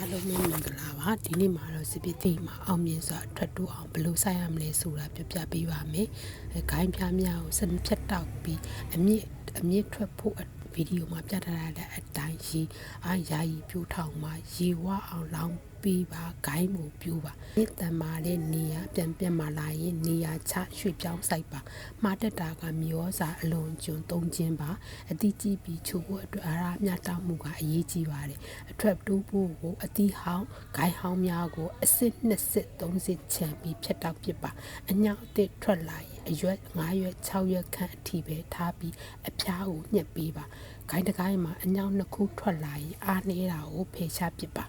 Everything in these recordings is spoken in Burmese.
အားလုံးပဲမင်္ဂလာပါဒီနေ့မှာတော့စပစ်တိမှာအောင်မြင်စွာထွက်တိုးအောင်ဘယ်လိုဆိုင်ရမလဲဆိုတာပြပြပေးပါမယ်အဲဂိုင်းပြားများကိုစနဖြတ်တောက်ပြီးအမြင့်အမြင့်ထွက်ဖို့ဗီဒီယိုမှာပြထားတဲ့အတိုင်းရေအားယာယီပြိုးထောင်မှာရေဝအောင်လောင်းပေးပါဂိုင်းကိုပြိုးပါမြင့်တန်မာတဲ့နေရာပြန်ပြန်มาလာရင်နေရာချရွှေ့ပြောင်းဆိုင်ပါမှားတက်တာကမြေဩစာအလွန်ကျွန်းသုံးခြင်းပါအတိကြည့်ပြီးချို့ဖို့အတွက်အားရမျှတမှုကအရေးကြီးပါတယ်အထွက်တိုးဖို့ကိုအတိဟောင်းဂိုင်းဟောင်းများကိုအစစ်နှစ်စစ်သုံးစစ်ချန်ပြီးဖြတ်တောက်ပစ်ပါအညောင်အစ်ထွက်လာရင်အရွက်9ရွက်6ရွက်ခန့်အထိပဲထားပြီးအဖျားကိုညှက်ပေးပါဂိုင်းတစ်ဂိုင်းမှာအညောင်နှစ်ခုထွက်လာရင်အားနေတာကိုဖယ်ရှားပစ်ပါ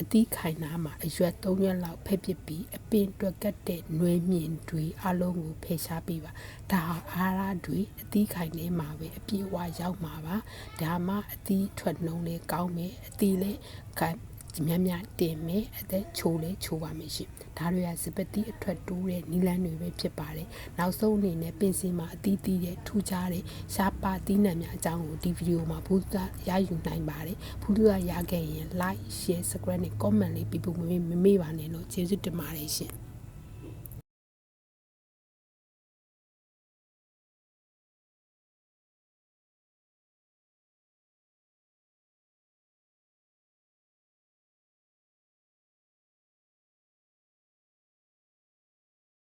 အသီးခိုင်နာမှာအရွက်၃ရက်လောက်ဖက်ပစ်ပြီးအပင်တွက်ကတ်တဲ့နှွေးမြင့်တွေအလုံးကိုဖယ်ရှားပေးပါဒါဟာအာဟာရတွေအသီးခိုင်နေမှာပဲအပြည့်အဝရောက်မှာပါဒါမှအသီးထွက်နှုံးလေးကောင်းမယ်အသီးလေးခိုင် မြတ်မြတ်တင်မယ်အသက်ချိုးလဲချိုးပါမယ်ရှင်ဒါတွေကစပတိအထွက်တိုးတဲ့နီလန်းတွေပဲဖြစ်ပါတယ်နောက်ဆုံးအနေနဲ့ပင်စင်မှာအသီးသီးတဲ့ထူးခြားတဲ့ရှားပါသီးနှံများအကြောင်းကိုဒီဗီဒီယိုမှာဘုရားရယူနိုင်ပါတယ်ဘုရားရခဲ့ရင် like share subscribe နဲ့ comment လေးပြဖို့မမေ့မမေ့ပါနဲ့လို့ကျေးဇူးတင်ပါတယ်ရှင်